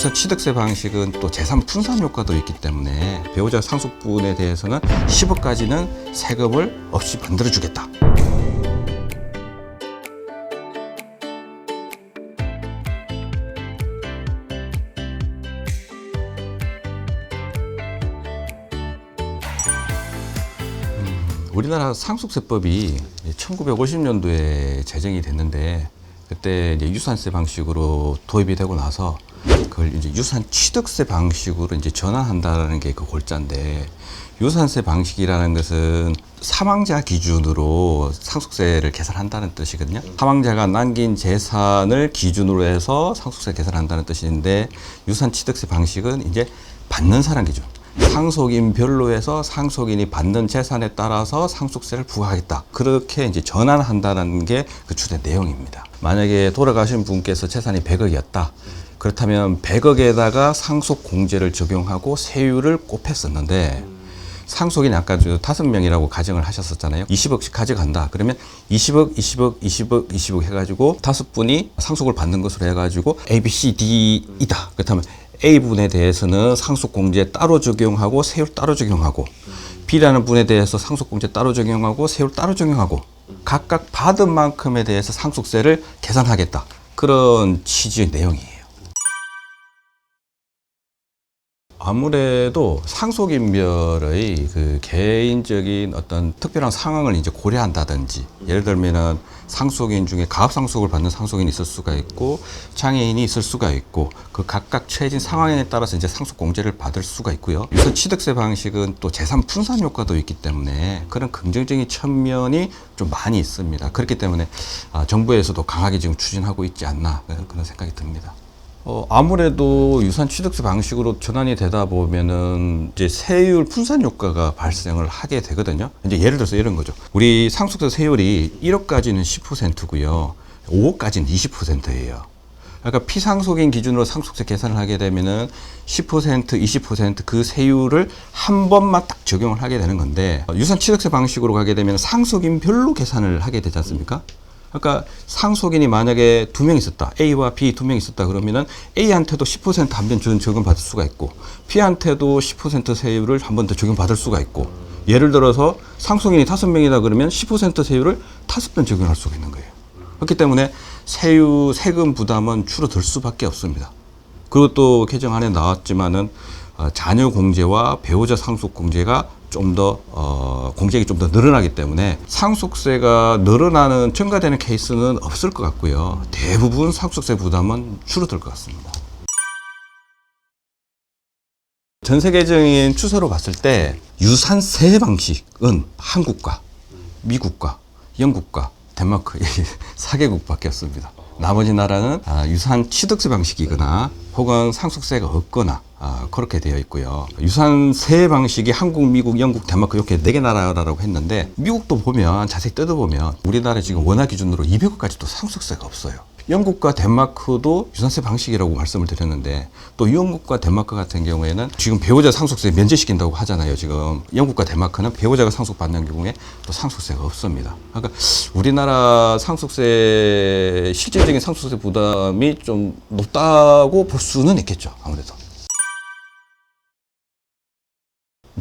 유사 취득세 방식은 또 재산 분산 효과도 있기 때문에 배우자 상속분에 대해서는 10억까지는 세금을 없이 만들어 주겠다. 우리나라 상속세법이 1950년도에 제정이 됐는데 그때 유산세 방식으로 도입이 되고 나서 그걸 이제 유산 취득세 방식으로 이제 전환한다라는 게 그 골자인데 유산세 방식이라는 것은 사망자 기준으로 상속세를 계산한다는 뜻이거든요. 사망자가 남긴 재산을 기준으로 해서 상속세 계산한다는 뜻인데 유산 취득세 방식은 이제 받는 사람 기준. 상속인별로 해서 상속인이 받는 재산에 따라서 상속세를 부과하겠다. 그렇게 이제 전환한다는 게 그 주된 내용입니다. 만약에 돌아가신 분께서 재산이 100억이었다. 그렇다면 100억에다가 상속 공제를 적용하고 세율을 곱했었는데 상속인이 아까 저 다섯 명이라고 가정을 하셨었잖아요. 20억씩 가져간다. 그러면 20억, 20억, 20억, 20억 해가지고 다섯 분이 상속을 받는 것으로 해가지고 A, B, C, D이다. 그렇다면 A 분에 대해서는 상속 공제 따로 적용하고 세율 따로 적용하고 B라는 분에 대해서 상속 공제 따로 적용하고 세율 따로 적용하고 각각 받은 만큼에 대해서 상속세를 계산하겠다. 그런 취지의 내용이에요. 아무래도 상속인별의 그 개인적인 어떤 특별한 상황을 이제 고려한다든지 예를 들면은 상속인 중에 가압상속을 받는 상속인이 있을 수가 있고 장애인이 있을 수가 있고 그 각각 처해진 상황에 따라서 이제 상속 공제를 받을 수가 있고요. 유선 취득세 방식은 또 재산 분산 효과도 있기 때문에 그런 긍정적인 측면이 좀 많이 있습니다. 그렇기 때문에 아, 정부에서도 강하게 지금 추진하고 있지 않나 그런 생각이 듭니다. 어, 아무래도 유산 취득세 방식으로 전환이 되다 보면은 이제 세율 분산 효과가 발생을 하게 되거든요. 이제 예를 들어서 이런 거죠. 우리 상속세 세율이 1억까지는 10%고요. 5억까지는 20%예요. 그러니까 피상속인 기준으로 상속세 계산을 하게 되면은 10%, 20%그 세율을 한 번만 딱 적용을 하게 되는 건데 어, 유산 취득세 방식으로 가게 되면 상속인 별로 계산을 하게 되지 않습니까? 그러니까 상속인이 만약에 두 명 있었다. A와 B 두 명 있었다. 그러면은 A한테도 10%한 번 적용 받을 수가 있고 B한테도 10% 세율을 한 번 더 적용 받을 수가 있고 예를 들어서 상속인이 다섯 명이다 그러면 10% 세율을 다섯 번 적용할 수가 있는 거예요. 그렇기 때문에 세유 세금 부담은 줄어들 수밖에 없습니다. 그리고 또 개정안에 나왔지만은 어, 자녀 공제와 배우자 상속 공제가 좀더 어, 공제액이 좀 더 늘어나기 때문에 상속세가 늘어나는 증가되는 케이스는 없을 것 같고요. 대부분 상속세 부담은 줄어들 것 같습니다. 전 세계적인 추세로 봤을 때 유산세 방식은 한국과 미국과 영국과 덴마크 이 4개국밖에 없습니다. 나머지 나라는 아, 유산 취득세 방식이거나 혹은 상속세가 없거나 아, 그렇게 되어 있고요. 유산세 방식이 한국, 미국, 영국, 덴마크 이렇게 네 개 나라라고 했는데 미국도 보면 자세히 뜯어보면 우리나라 지금 원화 기준으로 200억까지도 상속세가 없어요. 영국과 덴마크도 유산세 방식이라고 말씀을 드렸는데 또 영국과 덴마크 같은 경우에는 지금 배우자 상속세 면제시킨다고 하잖아요. 지금 영국과 덴마크는 배우자가 상속받는 경우에 또 상속세가 없습니다. 그러니까 우리나라 상속세 실질적인 상속세 부담이 좀 높다고 볼 수는 있겠죠. 아무래도.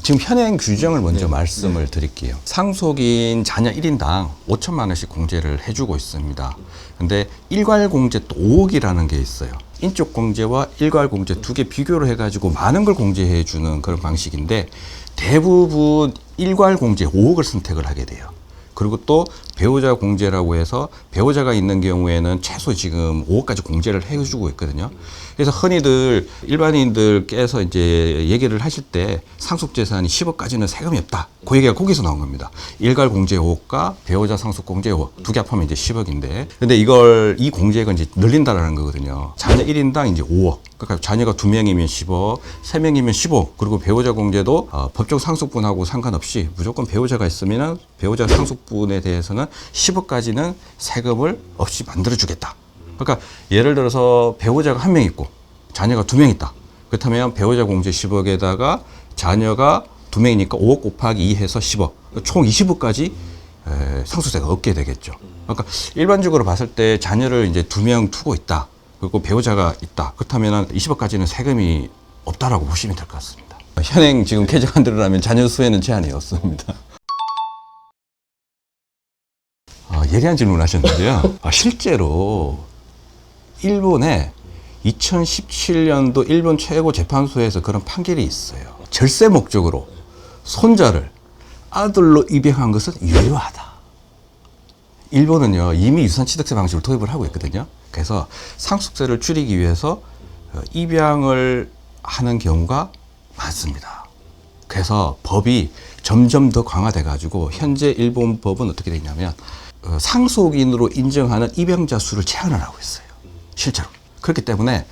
지금 현행 규정을 먼저 말씀을 드릴게요. 상속인 자녀 1인당 5천만 원씩 공제를 해주고 있습니다. 근데 일괄 공제 또 5억이라는 게 있어요. 인적 공제와 일괄 공제 두 개 비교를 해가지고 많은 걸 공제해 주는 그런 방식인데 대부분 일괄 공제 5억을 선택을 하게 돼요. 그리고 또 배우자 공제라고 해서 배우자가 있는 경우에는 최소 지금 5억까지 공제를 해주고 있거든요. 그래서 흔히들 일반인들께서 이제 얘기를 하실 때 상속 재산이 10억까지는 세금이 없다. 그 얘기가 거기서 나온 겁니다. 일괄 공제 5억과 배우자 상속 공제 5억 두 개 합하면 이제 10억인데 근데 이걸 이 공제액은 이제 늘린다라는 거거든요. 자녀 1인당 이제 5억. 그러니까 자녀가 두 명이면 10억, 세 명이면 15. 그리고 배우자 공제도 어, 법적 상속분하고 상관없이 무조건 배우자가 있으면은 배우자 상속분에 대해서는 10억까지는 세금을 없이 만들어 주겠다. 그러니까 예를 들어서 배우자가 한 명 있고 자녀가 두 명 있다. 그렇다면 배우자 공제 10억에다가 자녀가 두 명이니까 5억 곱하기 2 해서 10억. 총 20억까지 상속세가 없게 되겠죠. 그러니까 일반적으로 봤을 때 자녀를 이제 두 명 두고 있다. 그리고 배우자가 있다. 그렇다면 20억까지는 세금이 없다라고 보시면 될 것 같습니다. 현행 지금 개정안대로라면 자녀 수에는 제한이 없습니다. 아, 예리한 질문 하셨는데요. 아, 실제로 일본에 2017년도 일본 최고 재판소에서 그런 판결이 있어요. 절세 목적으로 손자를 아들로 입양한 것은 유효하다. 일본은요 이미 유산 취득세 방식을 도입을 하고 있거든요. 그래서 상속세를 줄이기 위해서 어, 입양을 하는 경우가 많습니다. 그래서 법이 점점 더 강화돼 가지고 현재 일본 법은 어떻게 되냐면 어, 상속인으로 인정하는 입양자 수를 제한을 하고 있어요. 실제로 그렇기 때문에 어,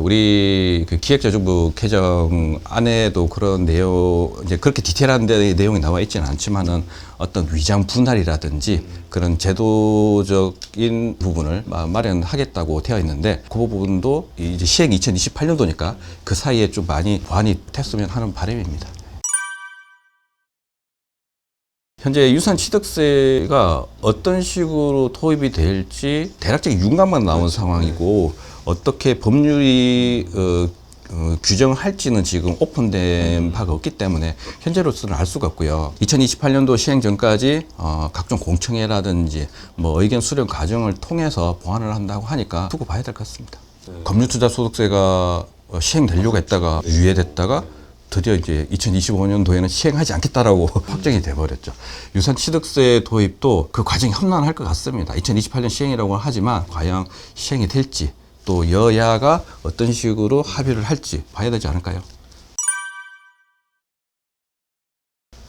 우리 그 기획재정부 개정 안에도 그런 내용 이제 그렇게 디테일한 데 내용이 나와 있지는 않지만은 어떤 위장 분할이라든지 그런 제도적인 부분을 마- 마련하겠다고 되어 있는데 그 부분도 이제 시행 2028년도니까 그 사이에 좀 많이 보완이 됐으면 하는 바람입니다. 현재 유산 취득세가 어떤 식으로 도입이 될지 대략적인 윤곽만 나온 상황이고 어떻게 법률이 어, 어, 규정을 할지는 지금 오픈된 바가 없기 때문에 현재로서는 알 수가 없고요. 2028년도 시행 전까지 어, 각종 공청회라든지 뭐 의견 수렴 과정을 통해서 보완을 한다고 하니까 두고 봐야 될 것 같습니다. 법률투자소득세가 어, 시행되려고 했다가 유예됐다가 드디어 이제 2025년도에는 시행하지 않겠다라고 확정이 돼버렸죠. 유산 취득세 도입도 그 과정이 험난할 것 같습니다. 2028년 시행이라고 하지만 과연 시행이 될지 또 여야가 어떤 식으로 합의를 할지 봐야 되지 않을까요?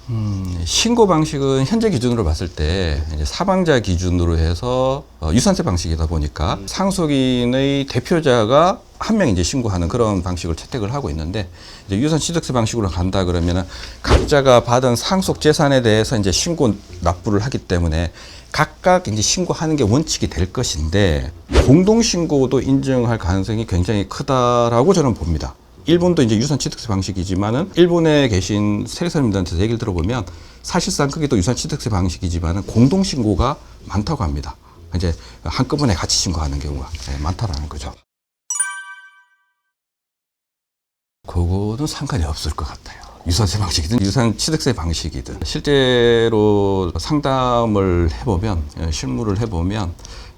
음, 신고 방식은 현재 기준으로 봤을 때 이제 사망자 기준으로 해서 어, 유산세 방식이다 보니까 상속인의 대표자가 한 명 이제 신고하는 그런 방식을 채택을 하고 있는데 이제 유산 취득세 방식으로 간다 그러면은 각자가 받은 상속 재산에 대해서 이제 신고 납부를 하기 때문에 각각 이제 신고하는 게 원칙이 될 것인데 공동 신고도 인정할 가능성이 굉장히 크다라고 저는 봅니다. 일본도 이제 유산 취득세 방식이지만은 일본에 계신 세리사님들한테 얘기를 들어보면 사실상 그게도 유산 취득세 방식이지만은 공동 신고가 많다고 합니다. 이제 한꺼번에 같이 신고하는 경우가 예, 많다라는 거죠. 그거는 상관이 없을 것 같아요. 유산세 방식이든 유산 취득세 방식이든 실제로 상담을 해보면 예, 실무를 해보면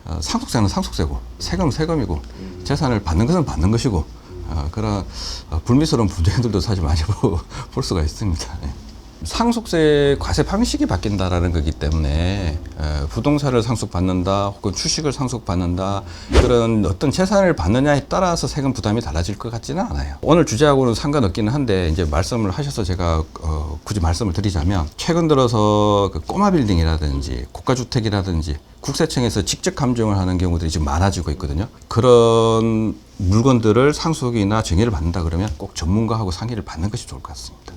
어, 상속세는 상속세고 세금은 세금이고 재산을 받는 것은 받는 것이고 어, 그런 어, 불미스러운 분쟁들도 사실 많이 보- 볼 수가 있습니다. 예. 상속세 과세 방식이 바뀐다라는 거기 때문에 에, 부동산을 상속받는다 혹은 주식을 상속받는다 그런 어떤 재산을 받느냐에 따라서 세금 부담이 달라질 것 같지는 않아요. 오늘 주제하고는 상관없기는 한데 이제 말씀을 하셔서 제가 어, 굳이 말씀을 드리자면 최근 들어서 그 꼬마 빌딩이라든지 고가주택이라든지 국세청에서 직접 감정을 하는 경우들이 지금 많아지고 있거든요. 그런 물건들을 상속이나 증여를 받는다 그러면 꼭 전문가하고 상의를 받는 것이 좋을 것 같습니다.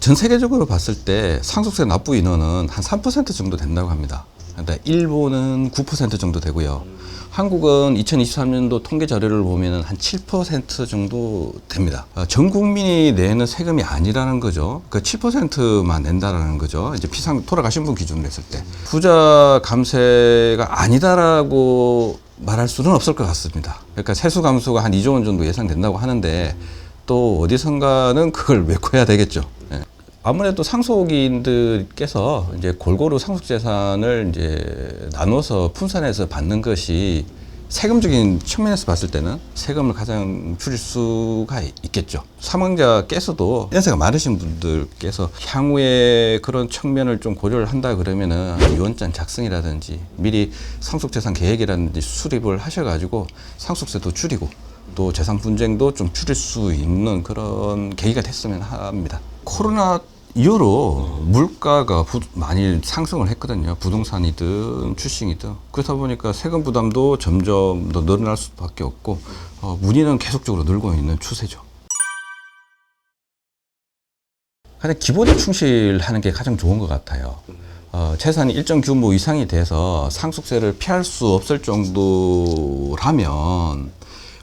전 세계적으로 봤을 때 상속세 납부 인원은 한 3% 정도 된다고 합니다. 근데 일본은 9% 정도 되고요. 한국은 2023년도 통계 자료를 보면 한 7% 정도 됩니다. 어, 전 국민이 내는 세금이 아니라는 거죠. 그 7%만 낸다라는 거죠. 이제 피상 돌아가신 분 기준으로 했을 때. 부자 감세가 아니다라고 말할 수는 없을 것 같습니다. 그러니까 세수 감소가 한 2조 원 정도 예상된다고 하는데 또 어디선가는 그걸 메꿔야 되겠죠. 예. 아무래도 상속인들께서 이제 골고루 상속 재산을 이제 나눠서 분산해서 받는 것이 세금적인 측면에서 봤을 때는 세금을 가장 줄일 수가 있겠죠. 사망자께서도 연세가 많으신 분들께서 향후에 그런 측면을 좀 고려를 한다 그러면은 유언장 작성이라든지 미리 상속재산 계획이라든지 수립을 하셔가지고 상속세도 줄이고 또 재산 분쟁도 좀 줄일 수 있는 그런 계기가 됐으면 합니다. 코로나 이후로 물가가 부- 많이 상승을 했거든요. 부동산이든 주식이든. 그러다 보니까 세금 부담도 점점 더 늘어날 수밖에 없고 어, 문의는 계속적으로 늘고 있는 추세죠. 그냥 기본에 충실하는 게 가장 좋은 것 같아요. 어, 재산이 일정 규모 이상이 돼서 상속세를 피할 수 없을 정도라면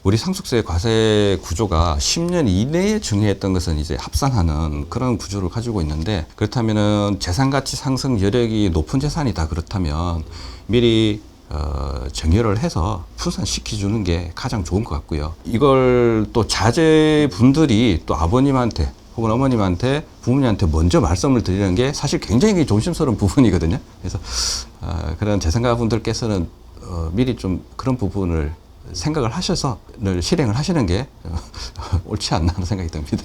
우리 상속세 과세 구조가 10년 이내에 정해했던 것은 이제 합산하는 그런 구조를 가지고 있는데 그렇다면은 재산 가치 상승 여력이 높은 재산이다 그렇다면 미리 어, 정렬을 해서 분산시켜 주는 게 가장 좋은 것 같고요. 이걸 또 자제분들이 또 아버님한테 혹은 어머님한테 부모님한테 먼저 말씀을 드리는 게 사실 굉장히 조심스러운 부분이거든요. 그래서 어, 그런 재생가분들께서는 어, 미리 좀 그런 부분을 생각을 하셔서 늘 실행을 하시는 게 어, 옳지 않나 하는 생각이 듭니다.